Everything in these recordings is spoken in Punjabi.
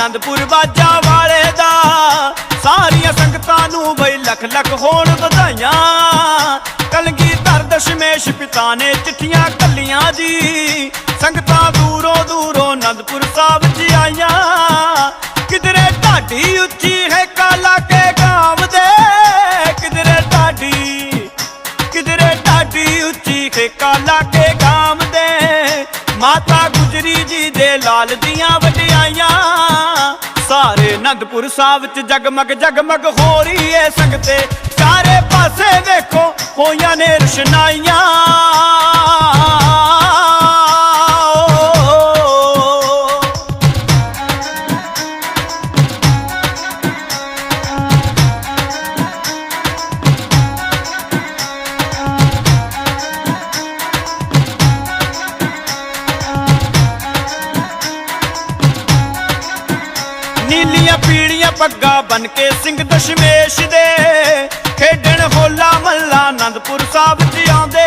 ਆਨੰਦਪੁਰ ਬਾਜਾ ਵਾਲੇ ਦਾ। ਸਾਰੀਆਂ ਸੰਗਤਾਂ ਨੂੰ ਬਈ ਲੱਖ ਲੱਖ ਹੋਣ ਵਧਾਈਆਂ। ਕਲਗੀਧਰ ਦਸ਼ਮੇਸ਼ ਪਿਤਾ ਨੇ ਚਿੱਠੀਆਂ ਕੱਲੀਆਂ ਦੀ ਸੰਗਤਾਂ ਦੂਰੋਂ ਦੂਰੋਂ ਆਨੰਦਪੁਰ ਸਾਹਿਬ ਜੀ ਆਈਆਂ। ਕਿਧਰੇ ਢਾਡੀ ਉੱਚੀ ਹੈ ਕਾਲਾ ਕੇ ਗਾਵ ਦੇ। ਕਿਧਰੇ ਢਾਡੀ ਕਿਧਰੇ ਢਾਡੀ ਉੱਚੀ ਹੈ ਕਾਲਾ ਕੇ ਗਾਮ ਦੇ। ਮਾਤਾ ਗੁਜਰੀ ਜੀ ਦੇ ਲਾਲ ਦੀਆਂ ਵਡਿਆਈਆਂ ਅਨੰਦਪੁਰ ਸਾਹਿਬ ਚ ਜਗਮਗ ਜਗਮਗ ਹੋ ਰਹੀ ਏ ਸੰਗਤੇ। ਚਾਰੇ ਪਾਸੇ ਵੇਖੋ ਹੋਈਆਂ ਨੇ ਰੁਸ਼ਨਾਈਆਂ। ਨੀਲੀਆਂ ਪੀੜੀਆਂ ਪੱਗਾਂ ਬਨ ਕੇ ਸਿੰਘ ਦਸ਼ਮੇਸ਼ ਦੇ। ਖੇਡਣ ਹੋਲਾ ਮੱਲਾ ਆਨੰਦਪੁਰ ਸਾਹਿਬ ਚ ਆਉਂਦੇ।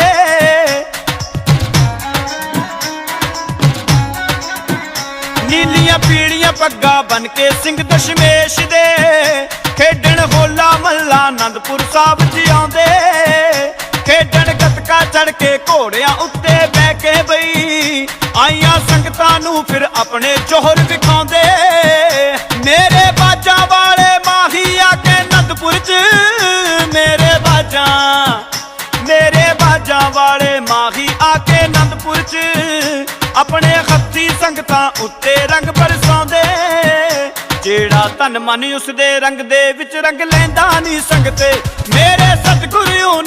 ਨੀਲੀਆਂ ਪੀੜੀਆਂ ਪੱਗਾਂ ਬਨ ਕੇ ਸਿੰਘ ਦਸ਼ਮੇਸ਼ ਦੇ। ਖੇਡਣ ਹੋਲਾ ਮੱਲਾ ਆਨੰਦਪੁਰ ਸਾਹਿਬ ਜੀ ਆਉਂਦੇ। ਖੇਡਣ ਗੱਤਕਾ ਚੜ ਕੇ ਘੋੜਿਆਂ ਉੱਤੇ ਬਹਿ ਕੇ ਬਈ। ਆਈਆਂ ਸੰਗਤਾਂ ਨੂੰ ਫਿਰ ਆਪਣੇ ਜੋਹਰ ਵਿਖਾਉਂਦੇ। ਵਾਲੇ ਆ ਕੇ ਅਨੰਦਪੁਰ ਚ। ਆਪਣੇ ਹੱਥੀ ਸੰਗਤਾਂ ਉੱਤੇ ਰੰਗ ਬਰਸਾਉਂਦੇ। ਜਿਹੜਾ ਤਨ ਮਨ ਉਸ ਦੇ ਰੰਗ ਦੇ ਵਿੱਚ ਰੰਗ ਲੈਂਦਾ ਨਹੀਂ ਸੰਗਤੇ। ਮੇਰੇ ਸਤਿਗੁਰੂ